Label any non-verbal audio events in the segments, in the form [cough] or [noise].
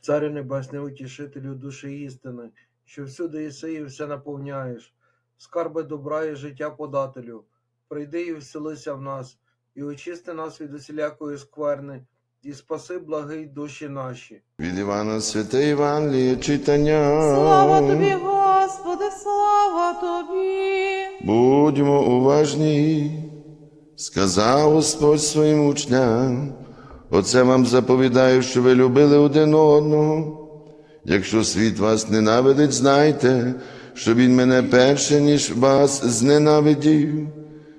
Царю Небесний, утішителю душі істини, що всюди єси і все наповняєш, скарби добра і життя подателю, прийди і вселися в нас, і очисти нас від усілякої скверни, і спаси благий душі наші. Від Івана Святе Євангеліє читання. Слава тобі, Господи, слава тобі. Будьмо уважні, сказав Господь своїм учням. Оце вам заповідаю, що ви любили один одного. Якщо світ вас ненавидить, знайте, що він мене перше, ніж вас зненавидів.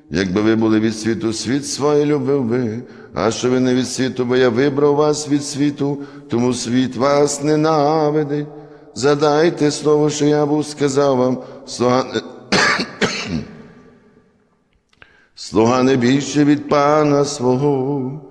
Якби ви були від світу, світ своє любив би, а що ви не від світу, бо я вибрав вас від світу, тому світ вас ненавидить. Задайте слово, що я був сказав вам, слуга, [coughs] слуга не більше від пана свого.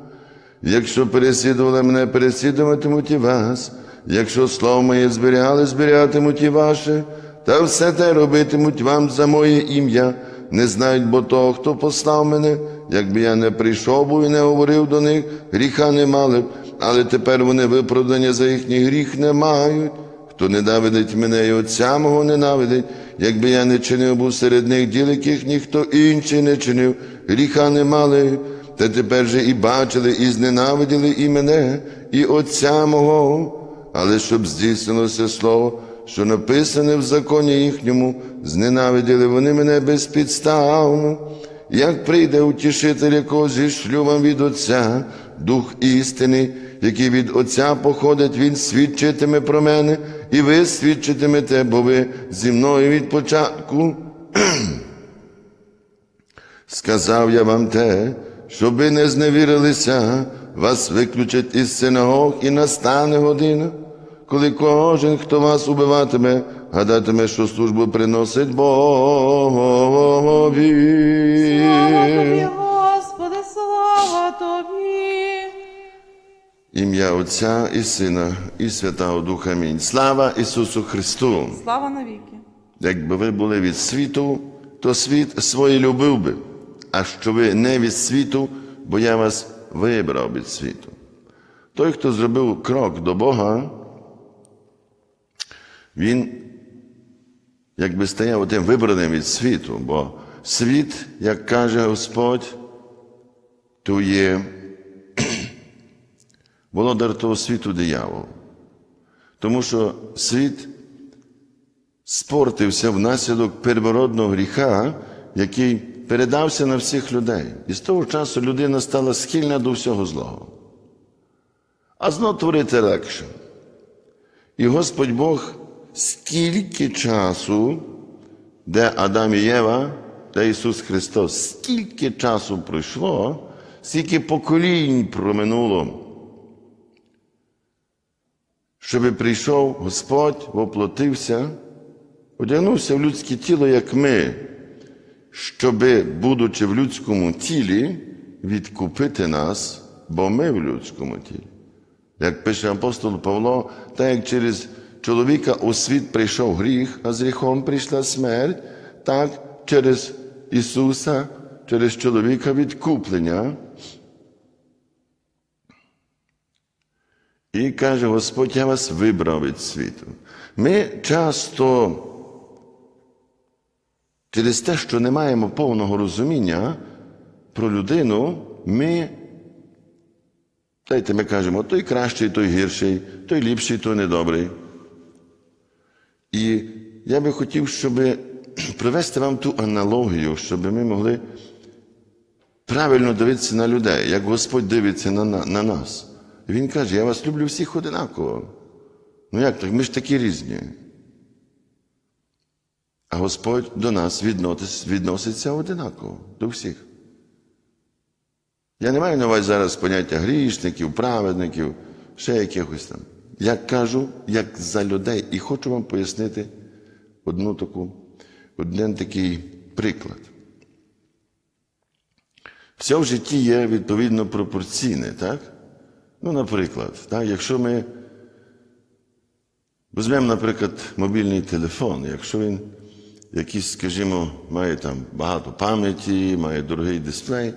Якщо переслідували мене, переслідуватимуть і вас. Якщо слово моє зберігали, зберігатимуть і ваше, та все те робитимуть вам за моє ім'я. Не знають, бо того, хто послав мене, якби я не прийшов був і не говорив до них, гріха не мали але тепер вони виправдання за їхній гріх не мають. Хто ненавидить мене і отця мого ненавидить, якби я не чинив був серед них діл, яких ніхто інший не чинив, гріха не мали. Та тепер же і бачили, і зненавиділи і мене, і Отця мого, але щоб здійснилося слово, що написане в законі їхньому, зненавиділи вони мене безпідставно. Як прийде утішитель, якого зішлю вам від Отця, Дух істини, який від Отця походить, Він свідчитиме про мене, і ви свідчитимете, бо ви зі мною від початку. [clears throat] Сказав я вам те, щоб ви не зневірилися, вас виключать із синагог і настане година, коли кожен, хто вас убиватиме, гадатиме, що службу приносить Богові. Слава тобі, Господи, слава тобі. Ім'я Отця і Сина, і Святого Духа. Амінь. Слава Ісусу Христу! Слава навіки. Якби ви були від світу, то світ своє любив би, а що ви не від світу, бо я вас вибрав від світу. Той, хто зробив крок до Бога, він якби стояв тим вибраним від світу, бо світ, як каже Господь, то є [clears throat] володар того світу диявол. Тому що світ спортився внаслідок первородного гріха, який передався на всіх людей. І з того часу людина стала схильна до всього злого. А знов творити легше. І Господь Бог стільки часу, де Адам і Єва, де Ісус Христос, стільки часу пройшло, стільки поколінь проминуло, щоб прийшов Господь, воплотився, одягнувся в людське тіло, як ми, щоби, будучи в людському тілі, відкупити нас, бо ми в людському тілі. Як пише апостол Павло, так як через чоловіка у світ прийшов гріх, а з гріхом прийшла смерть, так через Ісуса, через чоловіка відкуплення. І каже Господь, я вас вибрав від світу. Ми часто через те, що не маємо повного розуміння про людину, ми, дайте ми кажемо, той кращий, той гірший, той ліпший, той недобрий. І я би хотів, щоб [clears throat] привести вам ту аналогію, щоб ми могли правильно дивитися на людей, як Господь дивиться на, на, на нас. Він каже, я вас люблю всіх одинаково. Ну як так? Ми ж такі різні. А Господь до нас відноситься одинаково, до всіх. Я не маю на увазі зараз поняття грішників, праведників, ще якихось там. Я кажу, як за людей, і хочу вам пояснити одну таку, один такий приклад. Все в житті є відповідно пропорційне, так? Ну, наприклад, так, якщо ми візьмемо, наприклад, мобільний телефон, якщо він якийсь, скажімо, має там багато пам'яті, має дорогий дисплей,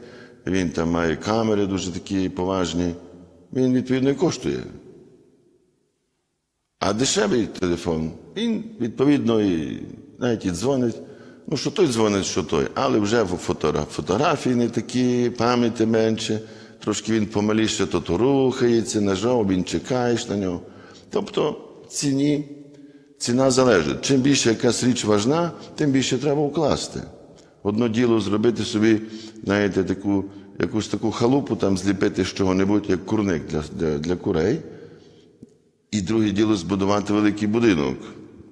він там має камери дуже такі поважні, він відповідно і коштує. А дешевий телефон, він відповідно і навіть і дзвонить. Ну, що той дзвонить, що той, але вже фотографії не такі, пам'яті менше, трошки він помаліше, то то рухається, нажав, він чекаєш на нього. Тобто ціні, ціна залежить. Чим більше якась річ важна, тим більше треба вкласти. Одно діло зробити собі, знаєте, таку, якусь таку халупу, там зліпити з чого-небудь, як курник для, для, для курей. І друге діло збудувати великий будинок.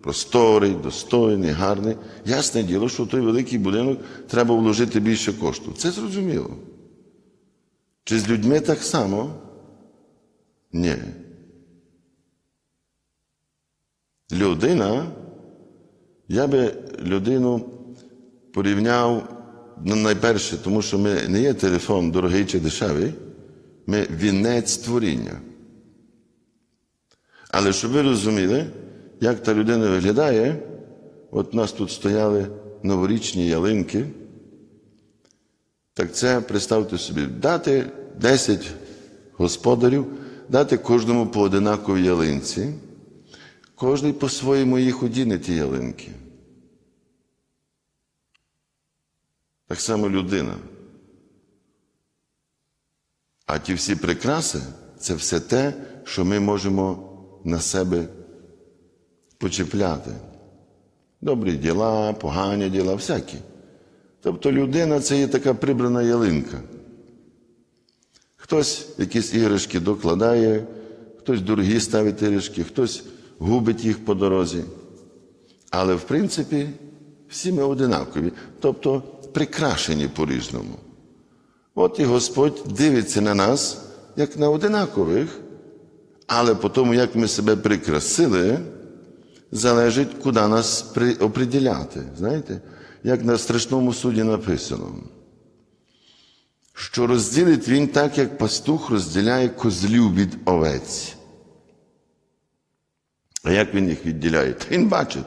Просторий, достойний, гарний. Ясне діло, що в той великий будинок треба вложити більше кошту. Це зрозуміло. Чи з людьми так само? Ні. Людина, я би людину порівняв ну, найперше, тому що ми не є телефон дорогий чи дешевий, ми вінець творіння. Але щоб ви розуміли, як та людина виглядає, от у нас тут стояли новорічні ялинки. Так це представте собі, дати 10 господарів, дати кожному по одинаковій ялинці, кожний по-своєму їх одіне ті ялинки. Так само людина. А ті всі прикраси це все те, що ми можемо на себе почіпляти. Добрі діла, погані діла, всякі. Тобто людина це є така прибрана ялинка. Хтось якісь іграшки докладає, хтось дорогі ставить іграшки, хтось губить їх по дорозі. Але в принципі всі ми одинакові, тобто прикрашені по-різному. От і Господь дивиться на нас, як на одинакових, але по тому, як ми себе прикрасили, залежить, куди нас при... оприділяти. Знаєте, як на страшному суді написано, що розділить він так, як пастух розділяє козлів від овець. А як він їх відділяє? Та він бачить.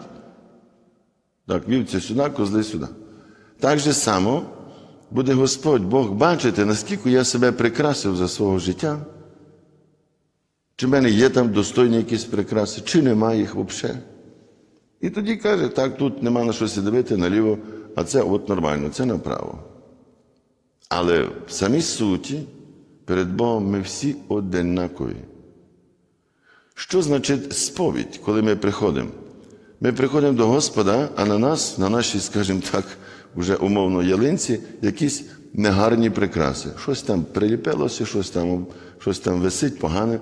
Так, вівці сюди, козли сюди. Так же само буде Господь Бог бачити, наскільки я себе прикрасив за свого життя. Чи в мене є там достойні якісь прикраси, чи немає їх взагалі. І тоді каже, так, тут нема на щось дивити наліво, а це от нормально, це направо. Але в самій суті, перед Богом ми всі одинакові. Що значить сповідь, коли ми приходимо? Ми приходимо до Господа, а на нас, на нашій, скажімо так, вже умовно ялинці, якісь негарні прикраси. Щось там приліпилося, щось там, щось там висить погане.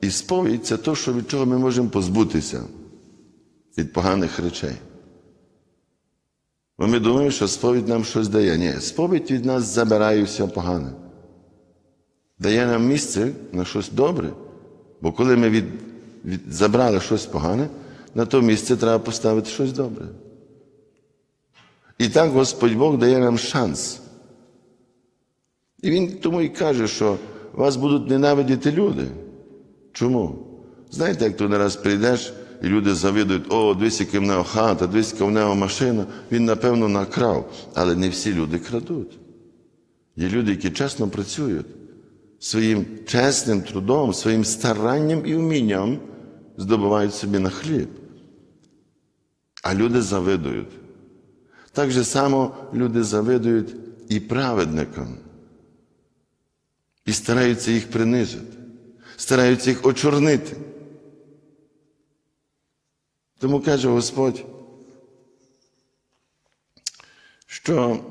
І сповідь це те, що від чого ми можемо позбутися від поганих речей. Бо ми думаємо, що сповідь нам щось дає. Ні, сповідь від нас забирає все погане. Дає нам місце на щось добре. Бо коли ми від, забрали щось погане, на то місце треба поставити щось добре. І так Господь Бог дає нам шанс. І Він тому і каже, що вас будуть ненавидіти люди. Чому? Знаєте, як ти не раз прийдеш, і люди завидують, о, дивись, яка в нього хата, дивись, яка в нього машина, він, напевно, накрав. Але не всі люди крадуть. Є люди, які чесно працюють, своїм чесним трудом, своїм старанням і вмінням здобувають собі на хліб. А люди завидують. Так же само люди завидують і праведникам. І стараються їх принизити, стараються їх очорнити. Тому каже Господь, що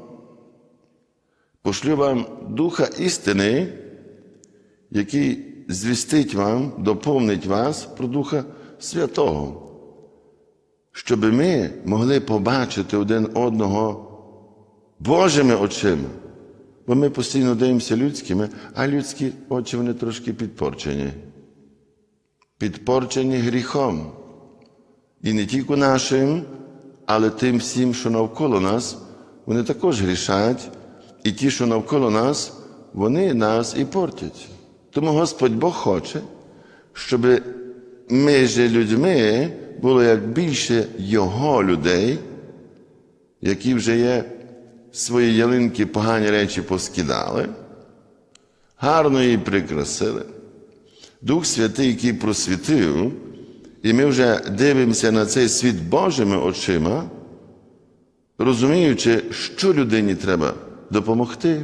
пошлю вам Духа істини, який звістить вам, доповнить вас про Духа Святого, щоб ми могли побачити один одного Божими очима. Бо ми постійно дивимося людськими, а людські очі вони трошки підпорчені. Підпорчені гріхом. І не тільки нашим, але тим всім, що навколо нас, вони також грішать, і ті, що навколо нас, вони нас і портять. Тому Господь Бог хоче, щоб ми між людьми було як більше Його людей, які вже є свої ялинки погані речі поскидали, гарно її прикрасили. Дух Святий, який просвітив, і ми вже дивимося на цей світ Божими очима, розуміючи, що людині треба допомогти,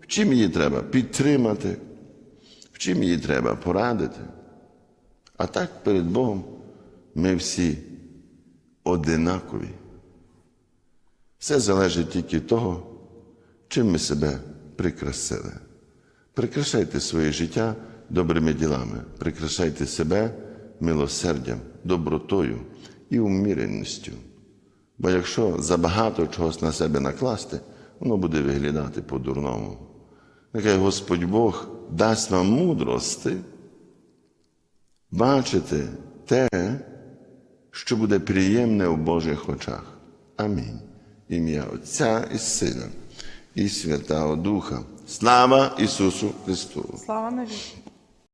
в чим її треба підтримати, чим її треба порадити. А так перед Богом ми всі одинакові. Все залежить тільки того, чим ми себе прикрасили. Прикрашайте своє життя добрими ділами, прикрашайте себе милосердям, добротою і уміреністю. Бо якщо забагато чогось на себе накласти, воно буде виглядати по-дурному. Нехай Господь Бог дасть вам мудрости бачити те, що буде приємне в Божих очах. Амінь. Ім'я Отця і Сина, і Святого Духа. Слава Ісусу Христу! Слава навіки.